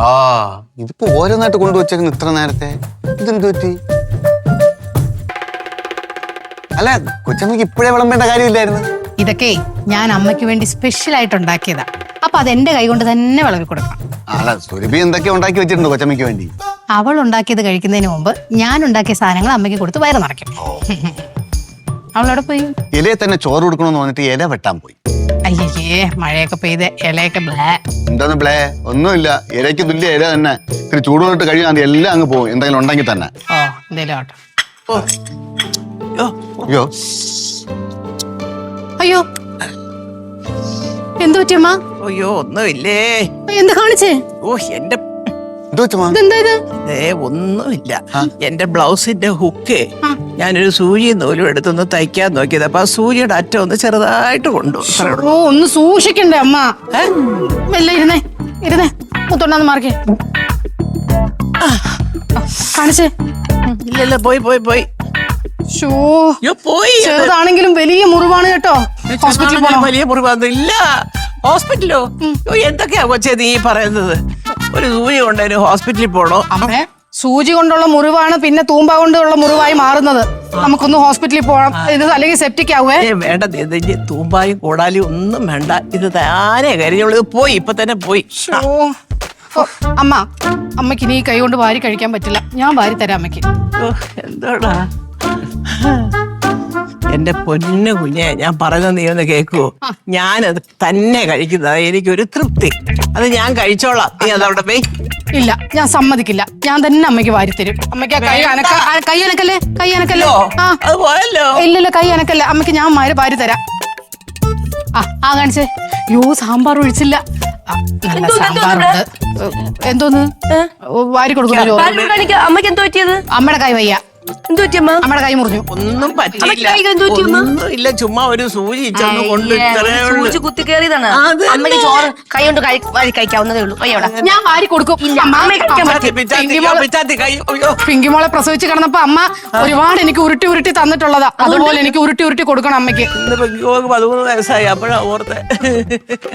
ആ ഇതിപ്പോ ഓരോന്നായിട്ട് കൊണ്ടുവച്ചേക്കുന്ന ഇത്ര നേരത്തെ ഇതെന്ത് പറ്റി? അല്ല കൊച്ചമ്മക്ക് ഇപ്പോഴേ വിളമ്പേണ്ട കാര്യമില്ലായിരുന്നു. ഇതൊക്കെ ഞാൻ അമ്മയ്ക്ക് വേണ്ടി സ്പെഷ്യൽ ആയിട്ട് ഉണ്ടാക്കിയതാ. അപ്പൊ അത് എന്റെ കൈ കൊണ്ട് തന്നെ വിളവി കൊടുക്കണം അല്ല സുരഭി എന്തൊക്കെ ഉണ്ടാക്കി വെച്ചിട്ടുണ്ട് കൊച്ചമ്മയ്ക്ക് വേണ്ടി? അവൾ ഉണ്ടാക്കിയത് കഴിക്കുന്നതിന് മുമ്പ് ഞാൻ ഉണ്ടാക്കിയ സാധനങ്ങൾ അമ്മയ്ക്ക് കൊടുത്ത് വയറ് നിറയ്ക്കും. അവളവിടെ പോയി? ഇലയെ തന്നെ ചോറ് കൊടുക്കണമെന്ന് പറഞ്ഞിട്ട് ഇല വെട്ടാൻ പോയി. അയ്യേ മഴയൊക്കെ പെയ്ത് ഇലയൊക്കെ ബ്ലേ. എന്താന്ന് ബ്ലേ? ഒന്നുമില്ല. ഇലയ്ക്ക് തുല്യ ഇല തന്നെ. ഇത്തിരി ചൂടുകൊണ്ടിട്ട് കഴിയാൻ എല്ലാം അങ്ങ് പോകും. എന്തെങ്കിലും ഉണ്ടെങ്കിൽ തന്നെ. ഓ എന്തേലും ആട്ടോ അയ്യോ. അയ്യോ. എന്ത് പറ്റിയമ്മ അയ്യോ ഒന്നുമില്ലേ. എന്താ കാണിച്ചേ? ഓ എന്റെ ഏ ഒന്നുമില്ല. എന്റെ ബ്ലൗസിന്റെ ഹുക്ക്. ഞാനൊരു സൂചി നൂലും എടുത്തൊന്ന് തയ്ക്കാൻ നോക്കിയത്. അപ്പൊ ആ സൂചിയുടെ അറ്റം ഒന്ന് ചെറുതായിട്ട് കൊണ്ടു. ഓ ഒന്ന് സൂക്ഷിക്കണ്ടേ അമ്മ? മെല്ലെ ഇരുന്നേ ഇരുന്നേ. മുത്തോണ്ടാന്ന് മാർക്കേ. കാണിച്ചേ. ഇല്ലല്ല പോയി പോയി പോയി. പോയി. ചെറുതാണെങ്കിലും വലിയ മുറിവാണ് കേട്ടോ. ഹോസ്പിറ്റലിൽ വലിയ മുറിവാണ്. ഇല്ല ഹോസ്പിറ്റലോ? എന്തൊക്കെയാ കൊച്ചേ നീ പറയുന്നത്? ഒരു സൂചി കൊണ്ടതിന് ഹോസ്പിറ്റലിൽ പോണോ? അമ്മേ സൂചി കൊണ്ടുള്ള മുറിവാണ് പിന്നെ തൂമ്പ കൊണ്ടുള്ള മുറിവായി മാറുന്നത്. നമുക്കൊന്ന് ഹോസ്പിറ്റലിൽ പോകണം ഇത് അല്ലെങ്കിൽ സെപ്റ്റിക് ആവുവേ. ഏ വേണ്ട തൂമ്പായും കൂടാലും ഒന്നും വേണ്ട. ഇത് താനെ കരിഞ്ഞുള്ളത് പോയി ഇപ്പൊ തന്നെ പോയി. അമ്മ അമ്മയ്ക്ക് ഇനി കൈ കൊണ്ട് വാരി കഴിക്കാൻ പറ്റില്ല. ഞാൻ വാരി തരാം അമ്മയ്ക്ക്. എന്താടാ? എന്റെ പൊന്നു കുഞ്ഞെ ഞാൻ പറയുന്നത് നീ ഒന്ന് കേക്കുവോ ഞാനത് തന്നെ കഴിക്കുന്നത് എനിക്കൊരു തൃപ്തി. അത് ഞാൻ കഴിച്ചോളാം. നീ അതവിടെ പോയി. ഇല്ല ഞാൻ സമ്മതിക്കില്ല. ഞാൻ തന്നെ അമ്മയ്ക്ക് വാരിത്തരും. തരും അമ്മയ്ക്ക് ആ കൈ അനക്ക ആ, കൈ അനക്കല്ലേ? കൈ അനക്കല്ലേ? ആ. അത് പോയല്ലോ. ഇല്ലല്ല കൈ അനക്കല്ല. അമ്മയ്ക്ക് ഞാൻ മാര് വാരി തരാം. ആ ആ കാണിച്ചേ. യോ സാമ്പാർ ഒഴിച്ചില്ല. ആ, നല്ല സാമ്പാറുണ്ട്. എന്തോന്ന്? വാരി കൊടുക്കുന്നു കാണിക്ക അമ്മയ്ക്ക് എന്തോ പറ്റിയത്? അമ്മയുടെ കൈ വയ്യ. എന്തോ പറ്റിയമ്മ അമ്മയുടെ കൈ മുറിഞ്ഞു. ഒന്നും അമ്മയ്ക്ക് കൈ എന്ത് ചുമ്മാ ഒരു സൂചി ചെന്ന് കൊണ്ട് ഇത്രേ ഉള്ളൂ. സൂചി കുത്തി കയറിയതാണ്. അത് അമ്മയ്ക്ക് ചോറ് കൈ കൊണ്ട് കഴി- വാരി കഴിക്കാവുന്നതേ ഉള്ളൂ. അയ്യോടാ ഞാൻ വാരി കൊടുക്കും. കഴിക്കാൻ പിച്ചാത്തി, പിച്ചാത്തി കൈ അയ്യോ. പിങ്കി പ്രസവിച്ച് കിടന്നപ്പോ അമ്മ ഒരുപാട് എനിക്ക് ഉരുട്ടി ഉരുട്ടി തന്നിട്ടുള്ളതാ. അതുപോലെ എനിക്ക് ഉരുട്ടി ഉരുട്ടി കൊടുക്കണം അമ്മയ്ക്ക്. പതിമൂന്ന് വയസ്സായി. അപ്പോഴാ ഓർത്തെ.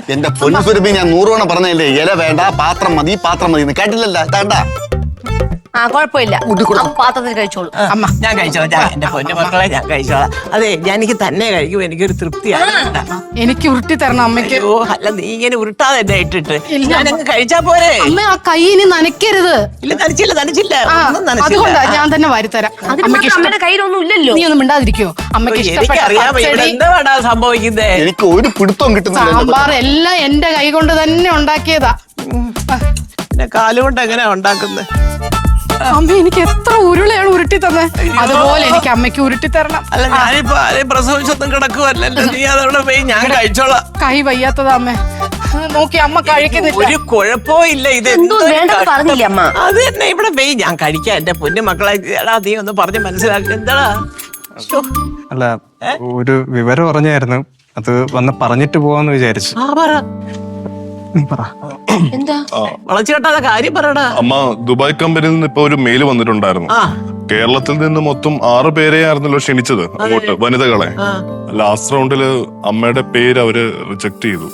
എന്റെ പൊന്നു സുരഭി ഞാൻ നൂറുവണ പറഞ്ഞല്ലേ ഇല വേണ്ട പാത്രം മതി പാത്രം മതി എന്ന് കേട്ടില്ലല്ല. വേണ്ട ആ കുഴപ്പമില്ല. പാത്രത്തിൽ കഴിച്ചോളൂ. അമ്മ. ഞാൻ കഴിച്ചോളാം ഞാൻ എന്റെ പൊന്നു മക്കളെ ഞാൻ കഴിച്ചോളാം. അതെ ഞാൻ എനിക്ക് തന്നെ കഴിക്കും എനിക്കൊരു തൃപ്തിയാണ്. എനിക്ക് ഉരുട്ടി തരണം അമ്മയ്ക്ക്. അയ്യോ അല്ല നീ ഇങ്ങനെ ഉരുട്ടാതെ എന്നെ ഇട്ടിട്ട്. ഞാനങ്ങ് കഴിച്ചാ പോരെ? അമ്മ ആ കൈ ഇനി നനയ്ക്കരുത്. ഇല്ല നനച്ചില്ല നനച്ചില്ല. ഒന്നും നനച്ചില്ല. അതുകൊണ്ടാ ഞാൻ തന്നെ വാരി തരാം അമ്മയ്ക്ക് ഇഷ്ടം അമ്മയുടെ കയ്യിലൊന്നും ഇല്ലല്ലോ. നീ ഒന്നും മിണ്ടാതിരിക്കോ. അമ്മയ്ക്ക് ഇഷ്ടപ്പെട്ട എനിക്കറിയാം ഇവിടെ പച്ചടി എന്താടാ സംഭവിക്കുന്നേ? എനിക്ക് ഒരു പിടുത്തവും കിട്ടുന്നില്ല സാമ്പാർ എല്ലാം എന്റെ കൈ കൊണ്ട് തന്നെ ഉണ്ടാക്കിയതാ. പിന്നെ കാലുകൊണ്ട് എങ്ങനെയാ ഉണ്ടാക്കുന്നത് അമ്മ എനിക്ക് എത്ര ഉരുളയാണ് ഉരുട്ടി തന്നെ. അതുപോലെ എനിക്ക് അമ്മയ്ക്ക് ഉരുട്ടി തരണം. അല്ല ഞാനിപ്പോ ആരെയും പ്രസവിച്ചൊന്നും കിടക്കുവല്ലല്ലോ നീ അതവിടെ പോയി ഞാൻ കഴിച്ചോളാം. കൈ വയ്യാത്തതാ അമ്മ. നോക്കി അമ്മ കഴിക്കുന്നില്ല. ഒരു കുഴപ്പവും ഇല്ല. ഇത്. പറഞ്ഞില്ലേ അമ്മ? അത് തന്നെ ഇവിടെ പോയി ഞാൻ കഴിക്കാം. എന്റെ പൊന്നു മക്കളെ എടാ നീ ഒന്ന് പറഞ്ഞ് മനസ്സിലാക്കി. എന്താടാ? അല്ല ഒരു വിവരം പറഞ്ഞായിരുന്നു അത് വന്ന് പറഞ്ഞിട്ട് പോവാന്ന് വിചാരിച്ചു. നീ പറ. എന്താ? കാര്യം പറയടാ. അമ്മ ദുബായ് കമ്പനിയിൽ നിന്ന് ഇപ്പൊ ഒരു മെയിൽ വന്നിട്ടുണ്ടായിരുന്നു. കേരളത്തിൽ നിന്ന് മൊത്തം ആറ് പേരെ ആയിരുന്നല്ലോ ക്ഷണിച്ചത് അങ്ങോട്ട് വനിതകളെ. ലാസ്റ്റ് റൗണ്ടിൽ അമ്മയുടെ പേര് അവർ റിജക്ട് ചെയ്തു.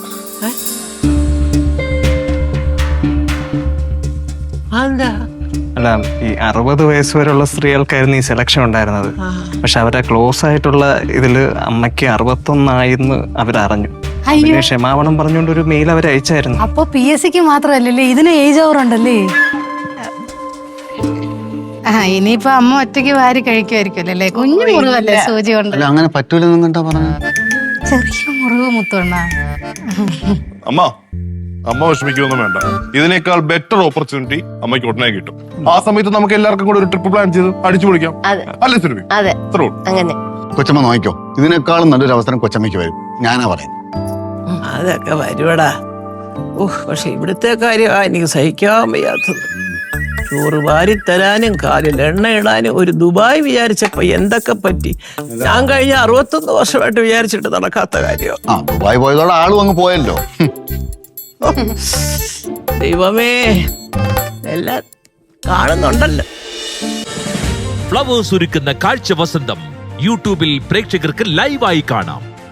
അല്ല ഈ അറുപത് വയസ്സ് വരെയുള്ള സ്ത്രീകൾക്കായിരുന്നു ഈ സെലക്ഷൻ ഉണ്ടായിരുന്നത്. പക്ഷെ അവരെ ക്ലോസ് ആയിട്ടുള്ള ഇതിൽ അമ്മയ്ക്ക് അറുപത്തൊന്നായിരുന്നു അവരറിഞ്ഞു. പിന്നെ ക്ഷമാപണം പറഞ്ഞുകൊണ്ട് ഒരു മെയിൽ അവർ അയച്ചായിരുന്നു. അപ്പൊ പി എസ് സിക്ക് മാത്രല്ലല്ലേ ഇതിന് ഏജ് ഓവർ ഉണ്ടല്ലേ? ആ ഇനിയിപ്പൊ അമ്മ ഒറ്റയ്ക്ക് വാരി കഴിക്കുമായിരിക്കുമല്ലേ അല്ലേ കുഞ്ഞു മുറിവല്ലേ സൂചി കൊണ്ട് അല്ല അങ്ങനെ പറ്റൂലെന്നും കണ്ടാ പറഞ്ഞ? ചെറിയ മുറിവ് മുത്തണ്ണ അമ്മ അമ്മ വിഷമിക്കൊന്നും വേണ്ട. ഇതിനേക്കാൾ ബെറ്റർ ഓപ്പർച്യൂണിറ്റി അമ്മയ്ക്ക് ഉടനെ കിട്ടും. ആ സമയത്ത് നമുക്ക് എല്ലാവർക്കും കൂടെ ഒരു ട്രിപ്പ് പ്ലാൻ ചെയ്ത് അടിച്ചു പൊളിക്കാം. അതെ. അല്ലേ സുരഭി? അതെ. അത്രേ ഉള്ളൂ. അങ്ങനെ. കൊച്ചമ്മ നോക്കിക്കോ ഇതിനേക്കാളും നല്ലൊരു അവസരം കൊച്ചമ്മയ്ക്ക് വരും. ഞാനാ പറയുന്നത്. അതൊക്കെ വരുവടാ. ഓഹ് പക്ഷെ ഇവിടുത്തെ കാര്യമാ എനിക്ക് സഹിക്കാൻ വയ്യാത്തത്. ചോറ് വാരി തരാനും കാലിൽ എണ്ണ ഇടാനും ഒരു ദുബായ് വിചാരിച്ചപ്പോ എന്തൊക്കെ പറ്റി? ഞാൻ കഴിഞ്ഞ അറുപത്തൊന്ന് വർഷമായിട്ട് വിചാരിച്ചിട്ട് നടക്കാത്ത കാര്യം ആ ദുബായ് പോയതോടെ ആളും അങ്ങ് പോയല്ലോ. ദൈവമേ എല്ലാം കാണുന്നുണ്ടല്ലോ. ഫ്ലവേഴ്സ് ഒരുക്കുന്ന കാഴ്ച വസന്തം യൂട്യൂബിൽ പ്രേക്ഷകർക്ക് ലൈവായി കാണാം.